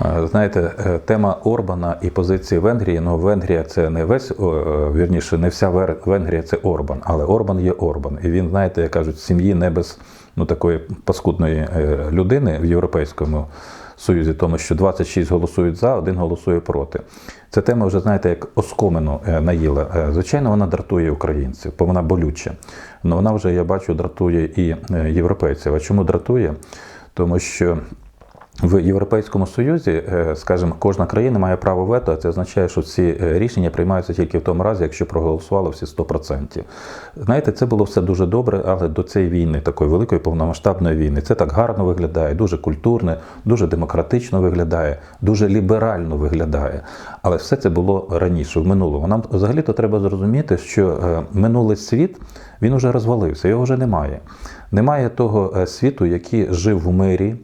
Знаєте, е, тема Орбана і позиції Венгрії. Ну, Венгрія це не весь е, вірніше, не вся Венгрія це Орбан, але Орбан є Орбан. І він, знаєте, як кажуть, сім'ї не без ну, такої паскудної е, людини в Європейському Союзі, тому що 26 голосують за, один голосує проти. Ця тема вже, знаєте, як оскомину наїла. Звичайно, вона дратує українців, бо вона болюча. Але вона вже, я бачу, дратує і європейців. А чому дратує? Тому що в Європейському Союзі, е, скажімо, кожна країна має право вето, а це означає, що ці е, рішення приймаються тільки в тому разі, якщо проголосували всі 100%. Знаєте, це було все дуже добре, але до цієї війни, такої великої повномасштабної війни, це так гарно виглядає, дуже культурне, дуже демократично виглядає, дуже ліберально виглядає. Але все це було раніше, в минулому. Нам взагалі-то треба зрозуміти, що е, минулий світ він уже розвалився, його вже немає. Немає того світу, який жив в мирі.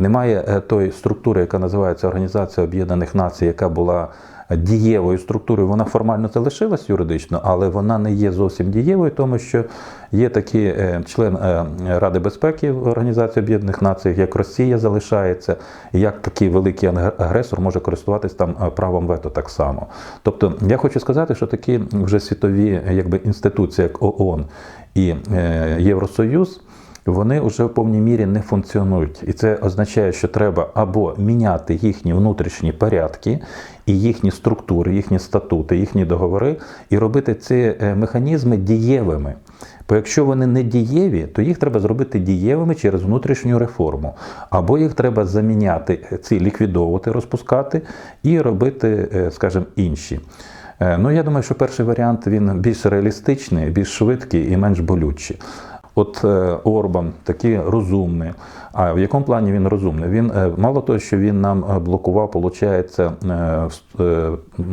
Немає е, тої структури, яка називається Організація Об'єднаних Націй, яка була дієвою структурою. Вона формально залишилась юридично, але вона не є зовсім дієвою, тому що є такий е, член е, Ради безпеки Організації Об'єднаних Націй, як Росія залишається, як такий великий агресор може користуватись там е, правом вето так само. Тобто, я хочу сказати, що такі вже світові е, якби, інституції, як ООН і е, Євросоюз. Вони вже в повній мірі не функціонують, і це означає, що треба або міняти їхні внутрішні порядки і їхні структури, їхні статути, їхні договори, і робити ці е, механізми дієвими. Бо якщо вони не дієві, то їх треба зробити дієвими через внутрішню реформу, або їх треба заміняти, е, ці ліквідовувати, розпускати і робити, е, скажімо, інші. Ну, я думаю, що перший варіант він більш реалістичний, більш швидкий і менш болючий. От е, Орбан такий розумний. А в якому плані він розумний? Він е, мало того, що він нам е, блокував, виходить,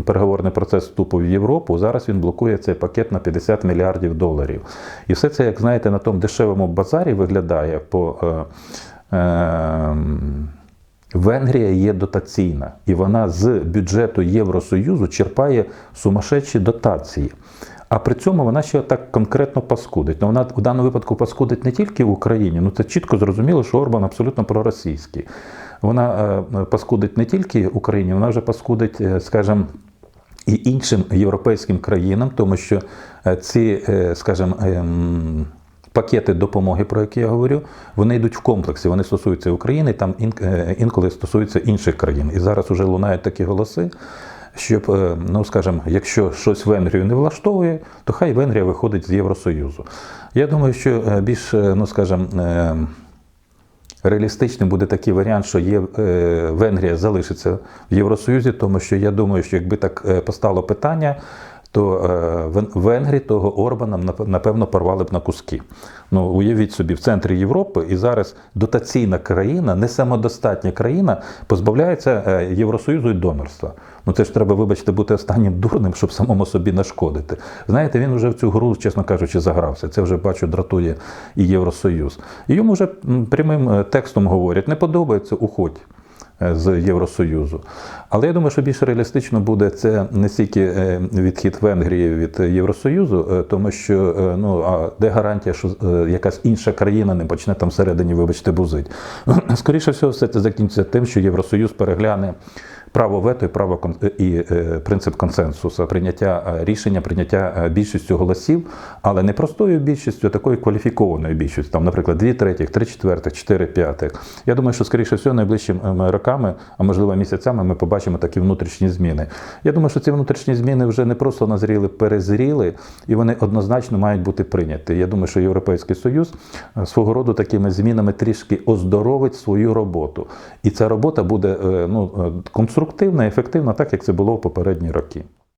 переговорний процес вступу в Європу. Зараз він блокує цей пакет на 50 мільярдів доларів. І все це, як знаєте, на тому дешевому базарі виглядає по. Венгрія є дотаційна, і вона з бюджету Євросоюзу черпає сумасшедші дотації. А при цьому вона ще так конкретно паскудить. Ну, вона в даному випадку паскудить не тільки в Україні, ну це чітко зрозуміло, що Орбан абсолютно проросійський. Вона е, паскудить не тільки Україні, вона вже паскудить, е, скажімо, і іншим європейським країнам, тому що е, ці, скажімо, ем, пакети допомоги, про які я говорю, вони йдуть в комплексі. Вони стосуються України, там інколи стосуються інших країн. І зараз вже лунають такі голоси. Щоб, е, ну скажімо, якщо щось Венгрію не влаштовує, то хай Венгрія виходить з Євросоюзу. Я думаю, що е, більш, е, ну скажімо, е, Реалістичним буде такий варіант, що є, Венгрія залишиться в Євросоюзі, тому що я думаю, що якби так постало питання, то е, Вен- Венгрії того Орбана нап- напевно порвали б на куски. Ну, уявіть собі, в центрі Європи і зараз дотаційна країна, не самодостатня країна, позбавляється е, Євросоюзу і донорства. Ну це ж треба, вибачте, бути останнім дурним, щоб самому собі нашкодити. Знаєте, він вже в цю гру, чесно кажучи, загрався. Це вже бачу, дратує і Євросоюз. І йому вже прямим е, текстом говорять: не подобається, уходь з Євросоюзу. Але я думаю, що більш реалістично буде це не стільки е, відхід Венгрії від Євросоюзу, е, тому що е, ну а де гарантія, що е, якась інша країна не почне там всередині, вибачте, бузить. Скоріше всього, все це закінчиться тим, що Євросоюз перегляне. Право вето і право і е, принцип консенсусу, прийняття е, рішення, прийняття е, більшістю голосів, але не простою більшістю, а такою кваліфікованою більшістю, там, наприклад, дві третіх, три четвертих, чотири п'ятих. Я думаю, що скоріше всього найближчими роками, а можливо місяцями, ми побачимо такі внутрішні зміни. Я думаю, що ці внутрішні зміни вже не просто назріли, перезріли, і вони однозначно мають бути прийняті. Я думаю, що Європейський Союз свого роду такими змінами трішки оздоровить свою роботу. І ця робота буде ну, е, конструктивна, ефективна, так як це було в попередні роки.